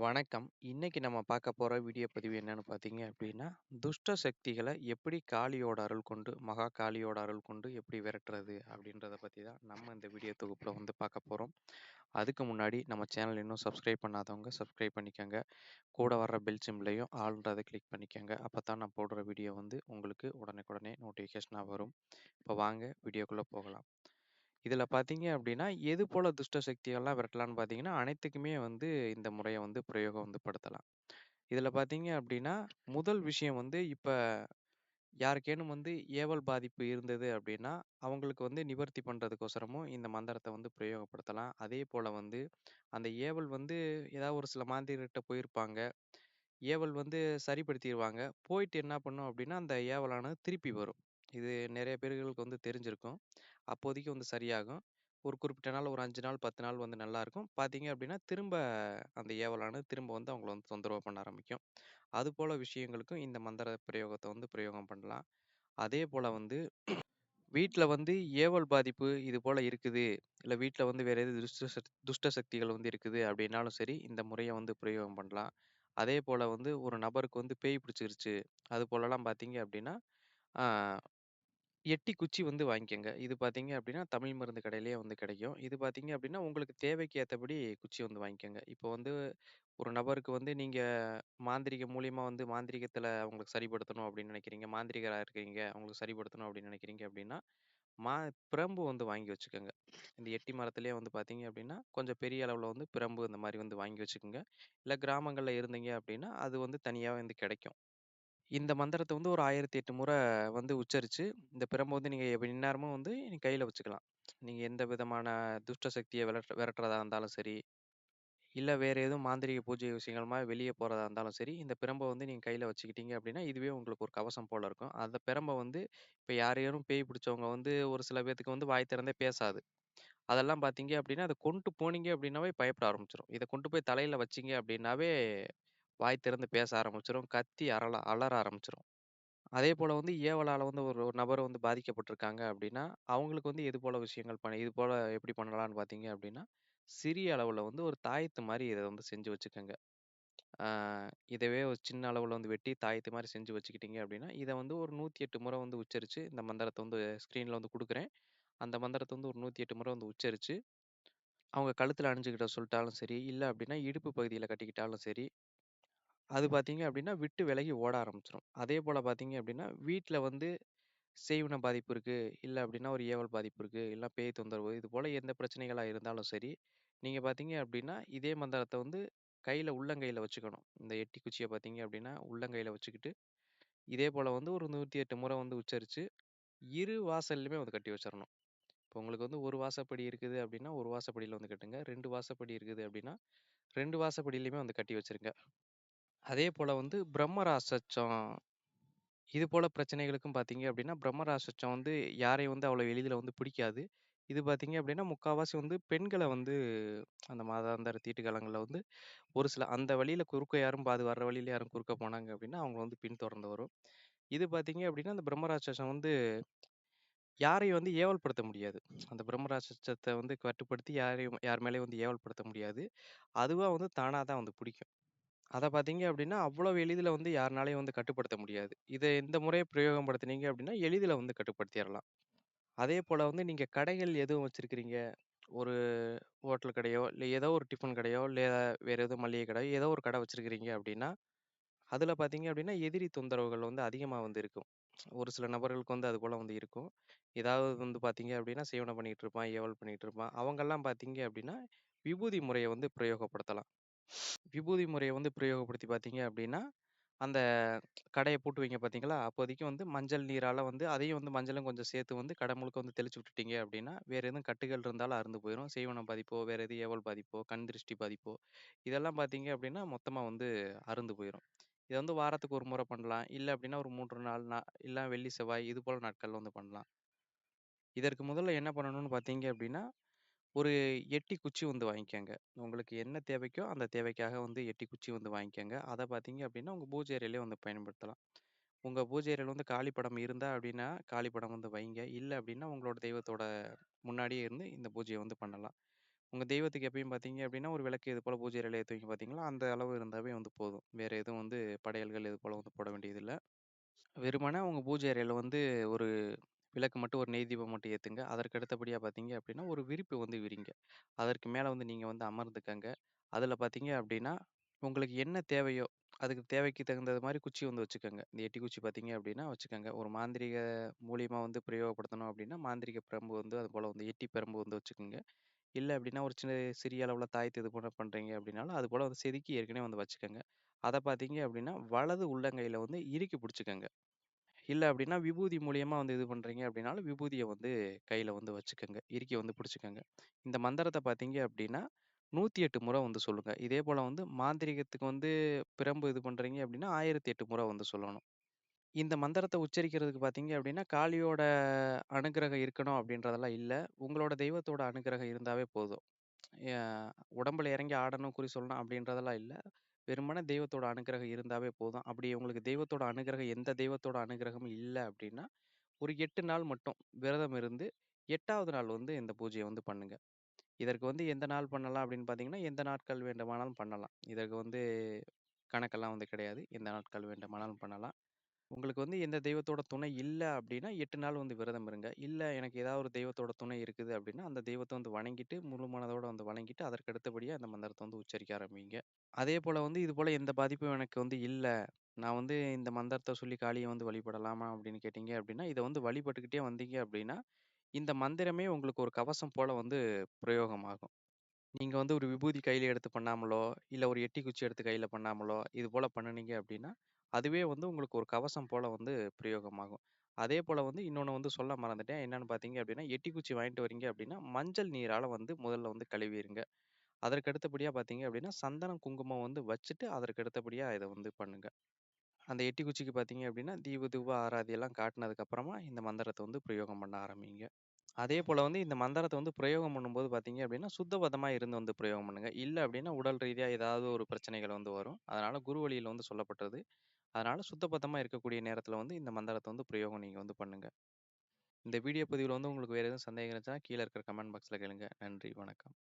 வணக்கம். இன்னைக்கு நம்ம பார்க்க போற வீடியோ பதிவு என்னன்னு பார்த்தீங்க அப்படின்னா, துஷ்ட சக்திகள எப்படி காளியோட அருள் கொண்டு, மகா காளியோட அருள் கொண்டு எப்படி விரட்டுறது அப்படின்றத பத்தி தான் நம்ம இந்த வீடியோ தொகுப்புல வந்து பார்க்க போறோம். அதுக்கு முன்னாடி நம்ம சேனல் இன்னும் சப்ஸ்கிரைப் பண்ணாதவங்க சப்ஸ்கிரைப் பண்ணிக்கங்க. கூட வர்ற பெல் சிம்பலையும் ஆல்ன்றத கிளிக் பண்ணிக்கங்க. அப்பதான் நான் போடுற வீடியோ வந்து உங்களுக்கு உடனுக்குடனே நோட்டிஃபிகேஷனா வரும். இப்போ வாங்க வீடியோக்குள்ள போகலாம். இதில் பார்த்தீங்க அப்படின்னா, எது போல துஷ்ட சக்திகள்லாம் விரட்டலாம்னு பார்த்தீங்கன்னா, அனைத்துக்குமே வந்து இந்த முறையை வந்து பிரயோகம் வந்து படுத்தலாம். இதில் பார்த்தீங்க அப்படின்னா, முதல் விஷயம் வந்து இப்போ யாருக்கேனும் வந்து ஏவல் பாதிப்பு இருந்தது அப்படின்னா, அவங்களுக்கு வந்து நிவர்த்தி பண்ணுறதுக்கோசரமும் இந்த மந்திரத்தை வந்து பிரயோகப்படுத்தலாம். அதே போல் வந்து அந்த ஏவல் வந்து ஏதாவது ஒரு சில மாந்திரிகிட்ட போயிருப்பாங்க. ஏவல் வந்து சரிப்படுத்திடுவாங்க போயிட்டு என்ன பண்ணும் அப்படின்னா, அந்த ஏவலானது திருப்பி வரும். இது நிறைய பேர்களுக்கு வந்து தெரிஞ்சிருக்கும். அப்போதைக்கு வந்து சரியாகும். ஒரு குறிப்பிட்ட நாள் ஒரு 5 நாள், 10 நாள் வந்து நல்லாருக்கும். பார்த்தீங்க அப்படின்னா, திரும்ப அந்த ஏவலானது திரும்ப வந்து அவங்கள வந்து தொந்தரவு பண்ண ஆரம்பிக்கும். அதுபோல விஷயங்களுக்கும் இந்த மந்திர பிரயோகத்த வந்து பிரயோகம் பண்ணலாம். அதேபோல வந்து வீட்ல வந்து ஏவல் பாதிப்பு இது போல் இருக்குது. இல்ல வீட்ல வந்து வேற எது துஷ்ட சக் துஷ்ட சக்திகள் வந்து இருக்குது அப்படின்னாலும் சரி, இந்த முறைய வந்து பிரயோகம் பண்ணலாம். அதேபோல வந்து ஒரு நபருக்கு வந்து பேய் பிடிச்சிருச்சு. அது போலலாம் பார்த்தீங்க அப்படின்னா, ஆ எட்டி குச்சி வந்து வாங்கிக்கங்க. இது பார்த்தீங்க அப்படின்னா, தமிழ் மருந்து கடையிலேயே வந்து கிடைக்கும். இது பார்த்தீங்க அப்படின்னா, உங்களுக்கு தேவைக்கு ஏத்தபடி குச்சி வந்து வாங்கிக்கங்க. இப்போ வந்து ஒரு நபருக்கு வந்து நீங்க மாந்திரீகம் மூலியமா வந்து மாந்திரீகத்தில அவங்களுக்கு சரிப்படுத்தணும் அப்படின்னு நினைக்கிறீங்க. மாந்திரீகரா இருக்கீங்க. அவங்களுக்கு சரிப்படுத்தணும் அப்படின்னு நினைக்கிறீங்க அப்படின்னா, மா பிரம்பு வந்து வாங்கி வச்சுக்கங்க. இந்த எட்டி மரத்திலேயே வந்து பார்த்தீங்க அப்படின்னா, கொஞ்சம் பெரிய அளவுல வந்து பிரம்பு இந்த மாரி வந்து வாங்கி வச்சுக்கங்க. இல்ல கிராமங்கள்ல இருந்தீங்க அப்படின்னா, அது வந்து தனியா வந்து கிடைக்கும். இந்த மந்திரத்த வந்து ஒரு 1008 முறை வந்து உச்சரிச்சு, இந்த பிரம்ப வந்து நீங்க எப்ப எந்நேரமும் வந்து நீங்க கையில வச்சுக்கலாம். நீங்க எந்த விதமான துஷ்ட சக்திய விரட் விரட்டுறதா இருந்தாலும் சரி, இல்ல வேற எதுவும் மாந்திரீக பூஜை விஷயங்கள் வெளியே வெளிய போறதா இருந்தாலும் சரி, இந்த பிரம்ப வந்து நீங்க கையில வச்சுக்கிட்டீங்க அப்படின்னா, இதுவே உங்களுக்கு ஒரு கவசம் போல இருக்கும். அந்த பிரம்ப வந்து இப்ப யாரையும் பேய் பிடிச்சவங்க வந்து ஒரு சில பேத்துக்கு வந்து வாய் திறந்தே பேசாது. அதெல்லாம் பார்த்தீங்க அப்படின்னா, அத கொண்டு போனீங்க அப்படின்னாவே பயப்பட ஆரம்பிச்சுரும். இத கொண்டு போய் தலையில வச்சீங்க அப்படின்னாவே, வாய் திறந்து பேச ஆரம்பிச்சிடும் கத்தி அரள அலற ஆரம்பிச்சிடும் அதே போல் வந்து ஏவலால வந்து ஒரு ஒரு நபர் வந்து பாதிக்கப்பட்டிருக்காங்க அப்படின்னா, அவங்களுக்கு வந்து எது போல விஷயங்கள் பண்ண இது போல எப்படி பண்ணலான்னு பார்த்தீங்க அப்படின்னா, சிறிய அளவுல வந்து ஒரு தாயத்து மாரி இத வந்து செஞ்சு வச்சுக்கங்க. ஆ இதவே ஒரு சின்ன அளவுல வந்து வெட்டி தாயத்து மாரி செஞ்சு வச்சுக்கிட்டீங்க அப்படின்னா, இத வந்து ஒரு 108 முறை வந்து உச்சரிச்சு, இந்த மந்திரத்த வந்து ஸ்க்ரீன்ல வந்து குடுக்குறேன். அந்த மந்திரத்த வந்து ஒரு 108 முறை வந்து உச்சரிச்சு, அவங்க கழுத்துல அணிஞ்சுக்கிட சொல்ட்டாலும் சரி, இல்ல அப்படின்னா இடுப்பு பகுதியில கட்டிக்கிட்டாலும் சரி, அது பார்த்தீங்க அப்படின்னா, விட்டு விலகி ஓட ஆரம்பிச்சுரும். அதேபோல பார்த்தீங்க அப்படின்னா, வீட்ல வந்து செய்வின பாதிப்பு இருக்கு, இல்ல அப்படின்னா ஒரு ஏவல் பாதிப்பு இருக்கு, இல்ல பேய் தொந்தரவு, இது போல எந்த பிரச்சனைகளா இருந்தாலும் சரி, நீங்க பார்த்தீங்க அப்படின்னா, இதே மந்திரத்த வந்து கையில உள்ளங்கையில வச்சுக்கணும். இந்த எட்டி குச்சிய பார்த்தீங்க அப்படின்னா, உள்ளங்கையில வச்சுக்கிட்டு, இதே போல வந்து ஒரு 108 முறை வந்து உச்சரிச்சு, இரு வாசல்லையுமே வந்து கட்டி வச்சிடணும் இப்போ உங்களுக்கு வந்து 1 வாசப்படி இருக்குது அப்படின்னா, 1 வாசப்படியில வந்து கட்டுங்க. 2 வாசப்படி இருக்குது அப்படின்னா, 2 வாசப்படியிலயுமே வந்து கட்டி வச்சிருங்க. அதே போல் வந்து பிரம்ம இது போல பிரச்சனைகளுக்கும் பார்த்தீங்க அப்படின்னா, பிரம்ம வந்து யாரையும் வந்து அவ்வளோ எளிதில வந்து பிடிக்காது. இது பார்த்தீங்க அப்படின்னா, முக்காவாசி வந்து பெண்கள வந்து அந்த மாதாந்திர தீட்டுக்காலங்கள்ல வந்து ஒரு சில அந்த வழியில குறுக்க யாரும் பாது வர்ற வழியில யாரும் குறுக்க போனாங்க அப்படின்னா, அவங்கள வந்து பின்தொடர்ந்து வரும். இது பார்த்தீங்க அப்படின்னா, அந்த பிரம்மராட்சசம் வந்து யாரையும் வந்து ஏவல் படுத்த முடியாது. அந்த பிரம்மராட்சசத்த வந்து கட்டுப்படுத்தி யாரையும் யார் மேலயும் வந்து ஏவல் படுத்த முடியாது. அதுவா வந்து தானா தான் வந்து பிடிக்கும். அத பார்த்தீங்க அப்படின்னா, அவ்வளவு எளிதில வந்து யாருனாலயும் வந்து கட்டுப்படுத்த முடியாது. இத இந்த முறைய பிரயோகம் படுத்துனீங்க அப்படின்னா, எளிதில வந்து கட்டுப்படுத்திறலாம். அதேபோல வந்து நீங்க கடைகள் எதுவும் வச்சிருக்கிறீங்க. ஒரு ஹோட்டல் கடையோ, இல்ல ஏதோ ஒரு டிஃபன் கடையோ, இல்ல வேற எதுவும் மளிகை கடையோ, ஏதோ ஒரு கடை வச்சிருக்கிறீங்க அப்படின்னா, அதுல பார்த்தீங்க அப்படின்னா, எதிரி தொந்தரவுகள் வந்து அதிகமா வந்து இருக்கும். ஒரு சில நபர்களுக்கு வந்து அதுபோல வந்து இருக்கும். ஏதாவது வந்து பார்த்தீங்க அப்படின்னா, சேவனை பண்ணிட்டு இருப்பான், ஏவல் பண்ணிட்டு இருப்பான். அவங்கலாம் பார்த்தீங்க அப்படின்னா, விபூதி முறைய வந்து பிரயோகப்படுத்தலாம். விபூதி முறைய வந்து பிரயோகப்படுத்தி பார்த்தீங்க அப்படின்னா, அந்த கடைய பூட்டுவீங்க பார்த்தீங்களா? அப்போதைக்கு வந்து மஞ்சள் நீரால வந்து அதையும் வந்து மஞ்சளும் கொஞ்சம் சேர்த்து வந்து கடை முழுக்க வந்து தெளிச்சு விட்டுட்டீங்க அப்படின்னா, வேற எதுவும் கட்டுகள் இருந்தாலும் அறுந்து போயிரும். செய்வன பாதிப்போ, வேற எதுவும் ஏவல் பாதிப்போ, கண் திருஷ்டி பாதிப்போ, இதெல்லாம் பார்த்தீங்க அப்படின்னா, மொத்தமா வந்து அறுந்து போயிரும். இத வந்து வாரத்துக்கு ஒரு முறை பண்ணலாம். இல்ல அப்படின்னா ஒரு 3 நாள் நா இல்ல வெள்ளி, செவ்வாய் இது போல நாட்கள்ல வந்து பண்ணலாம். இதற்கு முதல்ல என்ன பண்ணணும்னு பார்த்தீங்க அப்படின்னா, ஒரு எட்டி குச்சி வந்து வாங்கிக்கங்க. உங்களுக்கு என்ன தேவைக்கோ, அந்த தேவைக்காக வந்து எட்டி குச்சி வந்து வாங்கிக்கங்க. அத பார்த்தீங்க அப்படின்னா, உங்க பூஜை அறையிலே வந்து பயன்படுத்தலாம். உங்க பூஜை அறையில வந்து காளி படம் இருந்தா அப்படின்னா, காளி படம் வந்து வைங்க. இல்ல அப்படின்னா, உங்களோட தெய்வத்தோட முன்னாடியே இருந்து இந்த பூஜைய வந்து பண்ணலாம். உங்க தெய்வத்துக்கு எப்பயும் பார்த்தீங்க அப்படின்னா, ஒரு விளக்கு இது போல பூஜை அறையில ஏத்துவீங்க பார்த்தீங்களா, அந்த அளவு இருந்தாவே வந்து போதும். வேற எதுவும் வந்து படையல்கள் இது போல வந்து போட வேண்டியதில்ல. வெறுமனே உங்க பூஜை அறையில வந்து ஒரு விளக்கு மட்டும் ஒரு நெய் தீபம் மட்டும் ஏத்துங்க. அதற்கு அடுத்தபடியா பார்த்தீங்க அப்படின்னா, ஒரு விரிப்பு வந்து விரிங்க. அதற்கு மேல வந்து நீங்க வந்து அமர்ந்துக்கங்க. அதில் பார்த்தீங்க அப்படின்னா, உங்களுக்கு என்ன தேவையோ, அதுக்கு தேவைக்கு தகுந்தது மாரி குச்சி வந்து வச்சுக்கங்க. இந்த எட்டி குச்சி பார்த்தீங்க அப்படின்னா வச்சுக்கங்க. ஒரு மாந்திரீக மூலியமா வந்து பிரயோகப்படுத்தணும் அப்படின்னா, மாந்திரீக பிரம்பு வந்து அதுபோல வந்து எட்டி பிரம்பு வந்து வச்சுக்கங்க. இல்ல அப்படின்னா, ஒரு சின்ன சிறிய அளவுல தாயத்து இது போல பண்றீங்க அப்படின்னாலும், அதுபோல வந்து செதுக்கி ஏற்கனவே வந்து வச்சுக்கங்க. அத பார்த்தீங்க அப்படின்னா, வலது உள்ளங்கையில வந்து இறுக்கி புடிச்சுக்கங்க. இல்லை அப்படின்னா, விபூதி மூலியமாக வந்து இது பண்ணுறீங்க அப்படின்னாலும், விபூதியை வந்து கையில் வந்து வச்சுக்கோங்க. இறுக்கி வந்து பிடிச்சிக்கோங்க. இந்த மந்திரத்தை பார்த்தீங்க அப்படின்னா, 108 முறை வந்து சொல்லுங்கள் இதே போல் வந்து மாந்திரீகத்துக்கு வந்து பிரம்பு இது பண்ணுறீங்க அப்படின்னா, 1008 முறை வந்து சொல்லணும். இந்த மந்திரத்தை உச்சரிக்கிறதுக்கு பார்த்தீங்க அப்படின்னா, காளியோட அனுக்கிரகம் இருக்கணும் அப்படின்றதெல்லாம் இல்லை. உங்களோட தெய்வத்தோட அனுகிரகம் இருந்தாவே போதும். ய உடம்புல இறங்கி ஆடணும், குறி சொல்லணும் அப்படின்றதெல்லாம் இல்லை. வெறுமனே தெய்வத்தோட அனுக்கிரகம் இருந்தாவே போதும். அப்படி உங்களுக்கு தெய்வத்தோட அனுக்கிரகம் எந்த தெய்வத்தோட அனுக்கிரகமும் இல்ல அப்படின்னா, ஒரு 8 நாள் மட்டும் விரதம் இருந்து, 8வது நாள் வந்து இந்த பூஜைய வந்து பண்ணுங்க. இதற்கு வந்து எந்த நாள் பண்ணலாம் அப்படின்னு பார்த்தீங்கன்னா, எந்த நாட்கள் வேண்டுமானாலும் பண்ணலாம். இதற்கு வந்து கணக்கெல்லாம் வந்து கிடையாது. எந்த நாட்கள் வேண்டுமானாலும் பண்ணலாம். உங்களுக்கு வந்து எந்த தெய்வத்தோட துணை இல்ல அப்படின்னா, 8 நாள் வந்து விரதம் இருங்க. இல்ல எனக்கு ஏதாவது ஒரு தெய்வத்தோட துணை இருக்குது அப்படின்னா, அந்த தெய்வத்த வந்து வணங்கிட்டு, முழு மனதோட வந்து வணங்கிட்டு, அதற்கு அடுத்தபடியா அந்த மந்திரத்த வந்து உச்சரிக்க ஆரம்பிங்க. அதே போல் வந்து இது போல எந்த பாதிப்பும் எனக்கு வந்து இல்ல. நான் வந்து இந்த மந்திரத்த சொல்லி காளிய வந்து வழிபடலாமா அப்படின்னு கேட்டீங்க அப்படின்னா, இத வந்து வழிபட்டுக்கிட்டே வந்தீங்க அப்படின்னா, இந்த மந்திரமே உங்களுக்கு ஒரு கவசம் போல வந்து பிரயோகமாகும். நீங்க வந்து ஒரு விபூதி கையில எடுத்து பண்ணாமலோ, இல்ல ஒரு எட்டி குச்சி எடுத்து கையில பண்ணாமலோ, இது போல பண்ணுனீங்க அப்படின்னா, அதுவே வந்து உங்களுக்கு ஒரு கவசம் போல வந்து பிரயோகமாகும். அதே போல் வந்து இன்னொன்னு வந்து சொல்ல மறந்துட்டேன். என்னன்னு பார்த்தீங்க அப்படின்னா, எட்டி குச்சி வாங்கிட்டு வரீங்க அப்படின்னா, மஞ்சள் நீரால வந்து முதல்ல வந்து கழுவிருங்க. அதற்கு அடுத்தபடியா பார்த்தீங்க அப்படின்னா, சந்தனம், குங்குமம் வந்து வச்சுட்டு, அதற்கு அடுத்தபடியா இத வந்து பண்ணுங்க. அந்த எட்டி குச்சிக்கு பார்த்தீங்க அப்படின்னா, தீப, தூப ஆராதி எல்லாம் காட்டுனதுக்கு அப்புறமா, இந்த மந்திரத்த வந்து பிரயோகம் பண்ண ஆரம்பிங்க. அதேபோல வந்து இந்த மந்திரத்த வந்து பிரயோகம் பண்ணும்போது பார்த்தீங்க அப்படின்னா, சுத்தபத்தமா இருந்து வந்து பிரயோகம் பண்ணுங்க. இல்ல அப்படின்னா, உடல் ரீதியா ஏதாவது ஒரு பிரச்சனைகள் வந்து வரும். அதனால குரு வழியில வந்து சொல்லப்பட்டது. அதனால சுத்தபத்தமா இருக்கக்கூடிய நேரத்தில வந்து இந்த மந்திரத்த வந்து பிரயோகம் நீங்க வந்து பண்ணுங்க. இந்த வீடியோ பதிவுல வந்து உங்களுக்கு வேற எதுவும் சந்தேகம் இருந்துச்சுன்னா, கீழ இருக்கிற கமெண்ட் பாக்ஸ்ல கேளுங்க. நன்றி, வணக்கம்.